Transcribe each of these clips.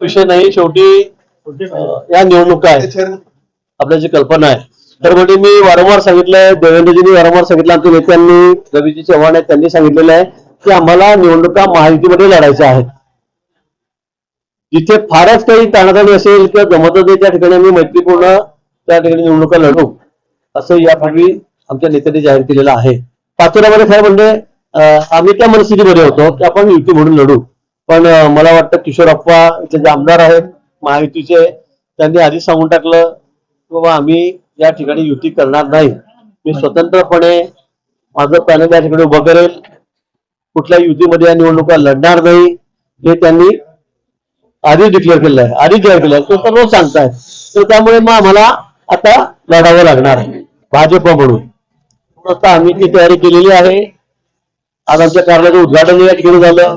विषय नाही शेवटी या निवडणुका आहेत. आपल्याची कल्पना आहे. तर म्हणजे मी वारंवार सांगितलंय देवेंद्रजींनी वारंवार सांगितलं आमच्या नेत्यांनी रवीजी चव्हाण आहेत त्यांनी सांगितलेलं आहे की आम्हाला निवडणुका महायुतीमध्ये लढायच्या आहेत. जिथे फारच काही ताणाताणी असेल किंवा जमतच नाही त्या ठिकाणी आम्ही मैत्रीपूर्ण त्या ठिकाणी निवडणुका लढू असं यापूर्वी आमच्या नेत्यांनी जाहीर केलेलं आहे. पाचोऱ्यामध्ये खरं म्हणजे आम्ही त्या मनस्थितीमध्ये होतो की आपण युती म्हणून लढू. पण मला वाटतं किशोरप्पा इथे जे आमदार आहेत महायुतीचे त्यांनी आधीच सांगून टाकलं की बाबा आम्ही या ठिकाणी युती करणार नाही. मी स्वतंत्रपणे माझं पॅनल या ठिकाणी उभं करेल. कुठल्या युतीमध्ये या निवडणुका लढणार नाही. हे त्यांनी आधीच डिक्लेअर केलं आहे आधीच डिक्लेअर केलं आहे तो सर्व सांगतायत तर त्यामुळे मग आम्हाला आता लढावं लागणार आहे. भाजप म्हणून. आता आम्ही ती तयारी केलेली आहे. आज आमच्या कार्यालयाचं उद्घाटन या ठिकाणी झालं.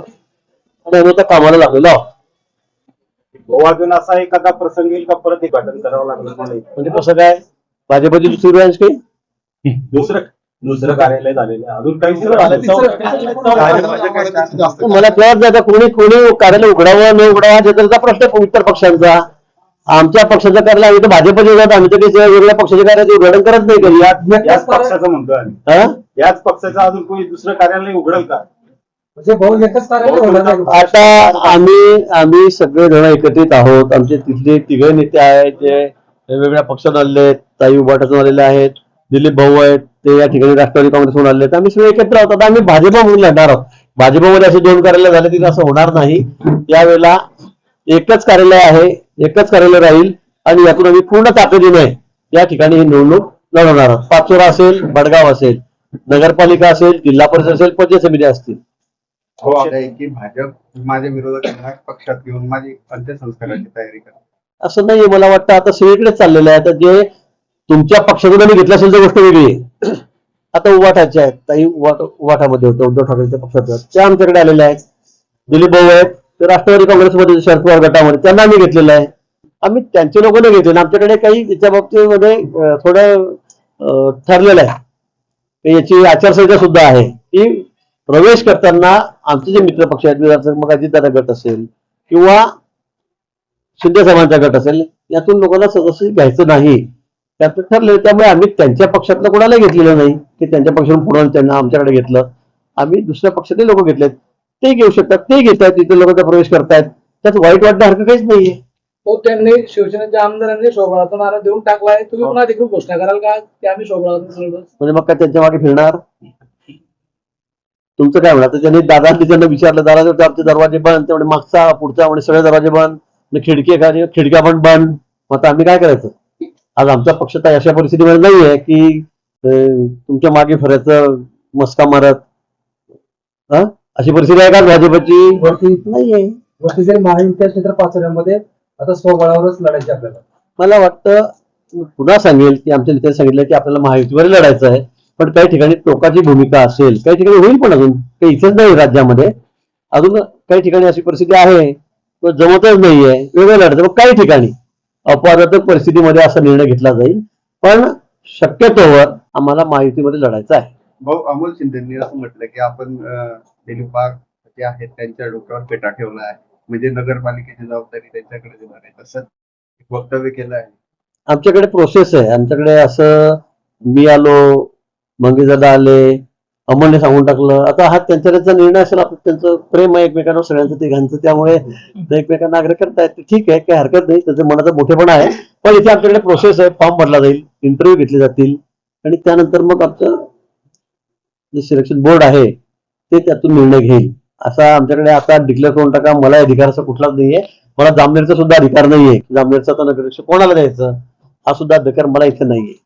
आणि आम्ही आता कामाला लागलेलो आहोत. अजून असा एखादा प्रसंग येईल का? परत उद्घाटन करावं नाही म्हणजे कसं काय? भाजपची दुसरी ब्रांच काही दुसरं दुसरं कार्यालय झालेलं आहे. अजून काही सुरू मला कळत नाही आता कोणी कोणी कार्यालय उघडावं न उघडावं हा जनतेचा प्रश्न आहे इतर पक्षांचा. आमच्या पक्षाचं कार्यालय आम्ही तर भाजपचे जात आम्ही तर काही वेगवेगळ्या पक्षाच्या कार्यालय उघडण करत नाही कधी. याच पक्षाचं म्हणतो आम्ही. हा? याच पक्षाचं अजून कोणी दुसरं कार्यालय उघडेल का? आता आम्ही आम्ही सगळे जण एकत्रित आहोत. आमचे तिथले तिघे नेते आहेत जे वेगवेगळ्या पक्षात आलेले आहेत. ताई उभाटातून आलेले आहेत. दिलीप भाऊ आहेत ते या ठिकाणी राष्ट्रवादी काँग्रेसहून आलेले आहेत. आम्ही सगळे एकत्र आहोत. आता आम्ही भाजपा म्हणून लढणार आहोत. भाजपमध्ये असे दोन कार्यालय झाले तिथे असं होणार नाही. यावेळेला एकच कार्यालय आहे एकच कार्यालय राहील आणि यातून आम्ही पूर्ण ताकदीने या ठिकाणी ही निवडणूक लढवणार आहोत. पाचोरा असेल बडगाव असेल नगरपालिका असेल जिल्हा परिषद असेल पंचायत समिती असतील. हो आहे की भाजप माझ्या विरोधकांना पक्षात घेऊन माझी अंत्यसंस्काराची तयारी करते असं नाहीये मला वाटतं आता सगळीकडेच चाललेलं आहे. आता जे तुमच्या आम्ही घेतलं असेल तर गोष्ट वेगळी आहे. आता उवाठाचे आहेत. ताई उवाठामध्ये होतं. उद्धव ठाकरेच्या पक्षात. त्या आमच्याकडे आलेल्या आहेत. दिलीप भाऊ आहेत. ते राष्ट्रवादी काँग्रेसमध्ये शरद पवार गटामध्ये. त्यांना आम्ही घेतलेलं आहे. आम्ही त्यांचे लोक नाही घेतले. आमच्याकडे काही त्याच्या बाबतीमध्ये थोडं ठरलेलं आहे. याची आचारसंहिता सुद्धा आहे. की प्रवेश करताना आमचे जे मित्र पक्ष आहेत विधानसभा मग अजितदादा गट असेल किंवा शिंदे साहेबांचा गट असेल यातून लोकांना सदस्य घ्यायचं नाही. त्यात ठरलं त्यामुळे आम्ही त्यांच्या पक्षातलं कोणाला घेतलेलं नाही. की त्यांच्या पक्षातून पुढे त्यांना आमच्याकडे घेतलं. आम्ही दुसऱ्या पक्षातले लोक घेतलेत. ते घेऊ शकतात ते घेत आहेत तिथे लोक प्रवेश करतायत. त्यात वाईट वाटण्यासारखं काहीच नाहीये. तो त्यांनी शिवसेनेच्या आमदारांनी शोभळातून नारा देऊन टाकलाय. तुम्ही पुन्हा देखील घोषणा कराल का? की आम्ही शोभळातून? म्हणजे मग काय त्यांच्या मागे फिरणार? तुमचं काय म्हणा तर त्यांनी दादांनी त्यांना विचारलं दादा आमचे दरवाजे बंद तेवढे मागचा पुढचा म्हणजे सगळे दरवाजे बंद खिडकी एखादी खिडक्या पण बंद. मग आता आम्ही काय करायचं? आज आमचा पक्ष तर अशा परिस्थितीमध्ये नाहीये की अं, तुमच्या मागे फिरायचं मस्का मारत हा अशी परिस्थिती आहे का भाजपची? नाहीये. वरती जरी महायुती असली तर पाचोऱ्यामध्ये आता स्वबळावरच लढायचे आपल्याला. मला वाटतं पुन्हा सांगेल की आमच्या नेत्याने सांगितलं की आपल्याला महायुतीवर लढायचं आहे. पण काही ठिकाणी टोकाची भूमिका असेल काही ठिकाणी होईल पण अजून काही इथेच नाही राज्यामध्ये. अजून काही ठिकाणी अशी परिस्थिती आहे किंवा जमतच नाहीये वेगळं लढतं मग काही ठिकाणी अपवादात्मक परिस्थितीमध्ये असा निर्णय घेतला जाईल. पण शक्यतोवर आम्हाला महायुतीमध्ये लढायचं आहे. भाऊ अमोल शिंदेनी असं म्हटलं की आपण बाग जे आहेत त्यांच्या डोक्यावर पेटा ठेवला आहे. म्हणजे नगरपालिकेची जबाबदारी त्यांच्याकडे देणार आहे. तसं वक्तव्य केलं आहे. आमच्याकडे प्रोसेस आहे. आमच्याकडे असं मी आलो मंगेजादा आले अमोलने सांगून टाकलं. आता हा त्यांचा त्यांचा निर्णय असेल आपण त्यांचं प्रेम आहे एकमेकांवर सगळ्यांचं तिघांचं त्यामुळे ते एकमेकांना आग्रह करतायत. ते ठीक आहे काही हरकत नाही. त्याचं मनाचा मोठेपणा आहे. पण इथे आमच्याकडे प्रोसेस आहे. फॉर्म भरला जाईल. इंटरव्ह्यू घेतले जातील. आणि त्यानंतर मग आमचं जे सिलेक्शन बोर्ड आहे ते त्यातून निर्णय घेईल. असा आमच्याकडे आता डिक्लेअर करून टाका. मला अधिकार असा कुठलाच नाहीये. मला जामनेरचा सुद्धा अधिकार नाहीये. जामनेरचा आता नगराध्यक्ष कोणाला द्यायचं? हा सुद्धा अधिकार मला इथे नाहीये.